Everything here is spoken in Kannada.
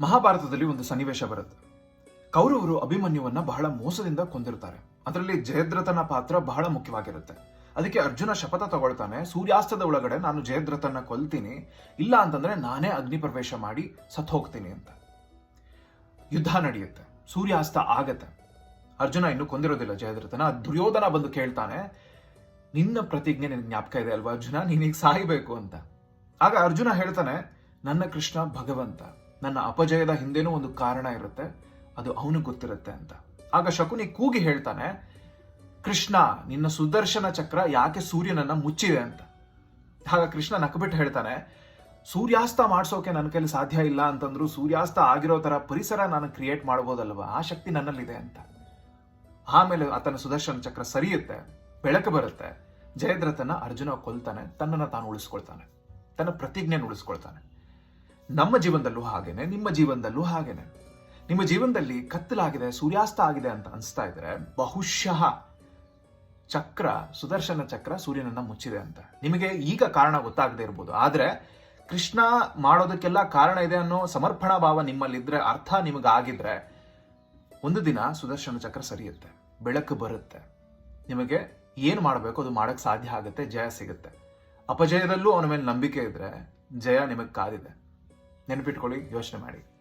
ಮಹಾಭಾರತದಲ್ಲಿ ಒಂದು ಸನ್ನಿವೇಶ ಬರುತ್ತೆ. ಕೌರವರು ಅಭಿಮನ್ಯುವನ್ನ ಬಹಳ ಮೋಸದಿಂದ ಕೊಂದಿರ್ತಾರೆ ಅದರಲ್ಲಿ ಜಯದ್ರಥನ ಪಾತ್ರ ಬಹಳ ಮುಖ್ಯವಾಗಿರುತ್ತೆ. ಅದಕ್ಕೆ ಅರ್ಜುನ ಶಪಥ ತಗೊಳ್ತಾನೆ, ಸೂರ್ಯಾಸ್ತದ ಒಳಗಡೆ ನಾನು ಜಯದ್ರಥನ ಕೊಲ್ತೀನಿ, ಇಲ್ಲ ಅಂತಂದ್ರೆ ನಾನೇ ಅಗ್ನಿ ಪ್ರವೇಶ ಮಾಡಿ ಸತ್ ಹೋಗ್ತೀನಿ ಅಂತ. ಯುದ್ಧ ನಡೆಯುತ್ತೆ. ಸೂರ್ಯಾಸ್ತ ಆಗತ್ತೆ. ಅರ್ಜುನ ಇನ್ನು ಕೊಂದಿರೋದಿಲ್ಲ ಜಯದ್ರಥನ. ದುರ್ಯೋಧನ ಬಂದು ಕೇಳ್ತಾನೆ, ನಿನ್ನ ಪ್ರತಿಜ್ಞೆ ನಿನ್ ಜ್ಞಾಪಕ ಇದೆ ಅಲ್ವಾ ಅರ್ಜುನ? ನೀನೀಗ ಸಾಯ್ಬೇಕು ಅಂತ. ಆಗ ಅರ್ಜುನ ಹೇಳ್ತಾನೆ, ನನ್ನ ಕೃಷ್ಣ ಭಗವಂತ. ನನ್ನ ಅಪಜಯದ ಹಿಂದೆನೂ ಒಂದು ಕಾರಣ ಇರುತ್ತೆ, ಅದು ಅವನು ಗೊತ್ತಿರುತ್ತೆ ಅಂತ. ಆಗ ಶಕುನಿ ಕೂಗಿ ಹೇಳ್ತಾನೆ, ಕೃಷ್ಣ, ನಿನ್ನ ಸುದರ್ಶನ ಚಕ್ರ ಯಾಕೆ ಸೂರ್ಯನನ್ನ ಮುಚ್ಚಿದೆ ಅಂತ? ಆಗ ಕೃಷ್ಣ ನಕ್ಬಿಟ್ಟು ಹೇಳ್ತಾನೆ, ಸೂರ್ಯಾಸ್ತ ಮಾಡಿಸೋಕೆ ನನ್ನ ಕೈಲಿ ಸಾಧ್ಯ ಇಲ್ಲ ಅಂತಂದ್ರು ಸೂರ್ಯಾಸ್ತ ಆಗಿರೋ ತರ ಪರಿಸರ ನಾನು ಕ್ರಿಯೇಟ್ ಮಾಡ್ಬೋದಲ್ವ? ಆ ಶಕ್ತಿ ನನ್ನಲ್ಲಿದೆ ಅಂತ. ಆಮೇಲೆ ಆತನ ಸುದರ್ಶನ ಚಕ್ರ ಸರಿಯುತ್ತೆ, ಬೆಳಕು ಬರುತ್ತೆ. ಜಯದ್ರಥನ ಅರ್ಜುನ ಕೊಲ್ತಾನೆ, ತನ್ನನ್ನು ತಾನು ಉಳಿಸ್ಕೊಳ್ತಾನೆ, ತನ್ನ ಪ್ರತಿಜ್ಞೆಯನ್ನು ಉಳಿಸ್ಕೊಳ್ತಾನೆ. ನಮ್ಮ ಜೀವನದಲ್ಲೂ ಹಾಗೇನೆ, ನಿಮ್ಮ ಜೀವನದಲ್ಲೂ ಹಾಗೇನೆ. ನಿಮ್ಮ ಜೀವನದಲ್ಲಿ ಕತ್ತಲಾಗಿದೆ, ಸೂರ್ಯಾಸ್ತ ಆಗಿದೆ ಅಂತ ಅನಿಸ್ತಾ ಇದ್ರೆ, ಬಹುಶಃ ಚಕ್ರ, ಸುದರ್ಶನ ಚಕ್ರ ಸೂರ್ಯನನ್ನ ಮುಚ್ಚಿದೆ ಅಂತ. ನಿಮಗೆ ಈಗ ಕಾರಣ ಗೊತ್ತಾಗದೆ ಇರ್ಬೋದು. ಆದ್ರೆ ಕೃಷ್ಣ ಮಾಡೋದಕ್ಕೆಲ್ಲ ಕಾರಣ ಇದೆ ಅನ್ನೋ ಸಮರ್ಪಣಾ ಭಾವ ನಿಮ್ಮಲ್ಲಿದ್ರೆ, ಅರ್ಥ ನಿಮಗಾಗಿದ್ರೆ, ಒಂದು ದಿನ ಸುದರ್ಶನ ಚಕ್ರ ಸರಿಯುತ್ತೆ, ಬೆಳಕು ಬರುತ್ತೆ. ನಿಮಗೆ ಏನು ಮಾಡಬೇಕು, ಅದು ಮಾಡಕ್ ಸಾಧ್ಯ ಆಗುತ್ತೆ, ಜಯ ಸಿಗುತ್ತೆ. ಅಪಜಯದಲ್ಲೂ ಅವನ ಮೇಲೆ ನಂಬಿಕೆ ಇದ್ರೆ, ಜಯ ನಿಮಗೆ ಕಾದಿದೆ. ನೆನಪಿಟ್ಕೊಳ್ಳಿ ಯೋಚನೆ ಮಾಡಿ.